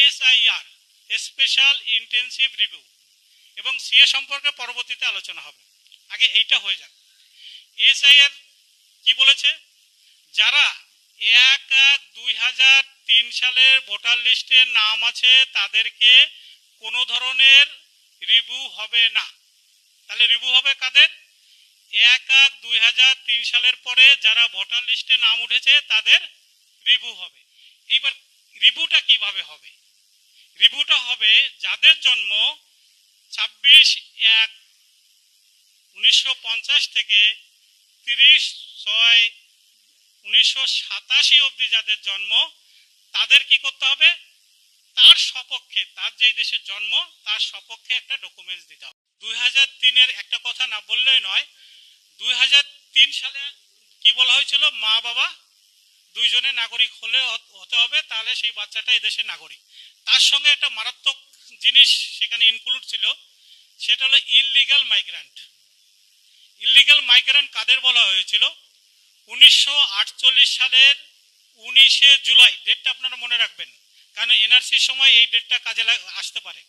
SIR special intensive review, এবং CA সম্পর্কে পরবর্তীতে আলোচনা হবে। আগে এইটা হয়ে যাক। এসআইআর কি বলেছে? যারা এক এক দুই হাজার তিন সালের ভোটার লিস্টে নাম আছে, তাদেরকে কোনো ধরনের রিভিউ হবে না। তাহলে রিভিউ হবে কাদের? এক এক দুই হাজার তিন সালের পরে যারা ভোটার লিস্টে নাম উঠেছে, তাদের রিভিউ হবে। এইবার রিভিউটা কীভাবে হবে? রিভুটা হবে যাদের জন্ম ছাব্বিশ এক উনিশশো থেকে তিরিশ ছয় উনিশশো অবধি যাদের জন্ম, তাদের কি করতে হবে? তার সপক্ষে, তার যেই দেশের জন্ম, তার সপক্ষে একটা ডকুমেন্টস দিতে হবে। দুই হাজার তিনের একটা কথা না বললেই নয়, দুই হাজার তিন সালে কি বলা হয়েছিল? মা বাবা দুইজনে নাগরিক হলে হত- হবে, তাহলে সেই বাচ্চাটা এই দেশের নাগরিক। তার সঙ্গে একটা মারাত্মক জিনিস সেখানে ইনক্লুড ছিল, সেটা হলো ইললিগাল মাইগ্রান্ট ইললিগাল মাইগ্রান্ট কাদের বলা হয়েছিল? উনিশশো আটচল্লিশ সালের উনিশে জুলাই ডেটটা আপনারা মনে রাখবেন, কারণ এনআরসির সময় এই ডেটটা কাজে আসতে পারে।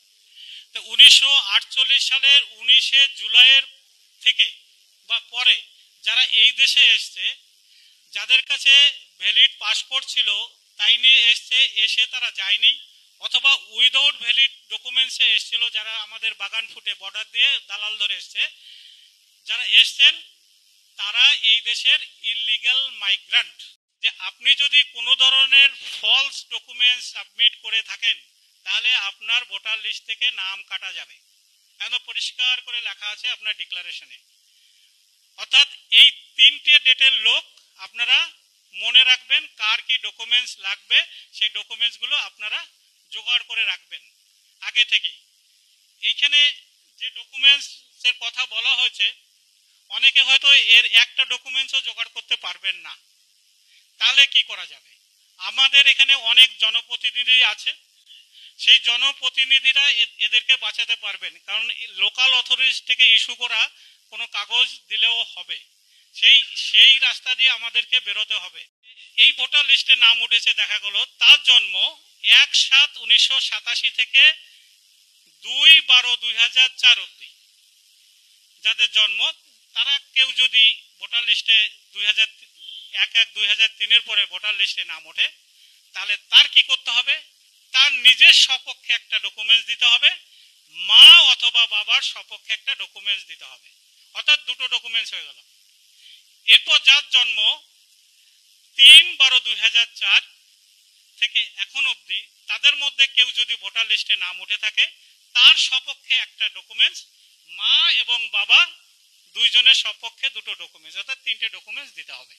তো উনিশশো আটচল্লিশ সালের উনিশে জুলাইয়ের থেকে বা পরে যারা এই দেশে এসছে, যাদের কাছে ভ্যালিড পাসপোর্ট ছিল তাই নিয়ে এসছে এসে তারা যায়নি। অথবা উইদাউট ভ্যালিড ডকুমেন্টসে এসছিল যারা আমাদের বাগান ফুটে বর্ডার দিয়ে দালাল ধরে এসছে। যারা এসছেন, তারা এই দেশের ইললিগাল মাইগ্রান্ট যে আপনি যদি কোনো ধরনের ফলস ডকুমেন্টস সাবমিট করে থাকেন, তাহলে আপনার ভোটার লিস্ট থেকে নাম কাটা যাবে। একদম পরিষ্কার করে লেখা আছে আপনার ডিক্লারেশনে অর্থাৎ এই তিনটে ডেটের লোক আপনারা মনে রাখবেন কার কি ডকুমেন্টস লাগবে, সেই ডকুমেন্টসগুলো আপনারা জোগাড় করে রাখবেন। আগে থেকেই। এইখানে যে ডকুমেন্টসের কথা বলা হয়েছে, অনেকে হয়তো এর একটা ডকুমেন্টসও জোগাড় করতে পারবেন না। তাহলে কি করা যাবে? আমাদের এখানে অনেক জনপ্রতিনিধি আছে। সেই জনপ্রতিনিধিরা এদেরকে বাঁচাতে পারবেন। কারণ লোকাল অথরিটিস থেকে ইস্যু করা কোনো কাগজ দিলেও হবে। সেই সেই রাস্তা দিয়ে আমাদেরকে বেরোতে হবে। এই ভোটার লিস্টে নাম উঠেছে, দেখা গেল, তার জন্ম এক সাত উনিশশো সাতাশি থেকে দুই বারো দুই হাজার চার অব্দি যাদের জন্ম, তারা কেউ যদি ভোটার লিস্টে দুই হাজার এক এক দুই হাজার তিনের পরে ভোটার লিস্টে নাম ওঠে, তাহলে তার কি করতে হবে? তার নিজের সপক্ষে একটা ডকুমেন্টস দিতে হবে, মা অথবা বাবার সপক্ষে একটা ডকুমেন্টস দিতে হবে। অর্থাৎ দুটো ডকুমেন্টস হয়ে গেল। এরপর যার জন্ম তিন বারো দুই হাজার চার থেকে এখন অবধি, তাদের মধ্যে কেউ যদি ভোটার লিস্টে নাম উঠে থাকে, তার সপক্ষে একটা ডকুমেন্টস মা এবং বাবা দুইজনের সপক্ষে দুটো ডকুমেন্টস অর্থাৎ তিনটে ডকুমেন্টস দিতে হবে।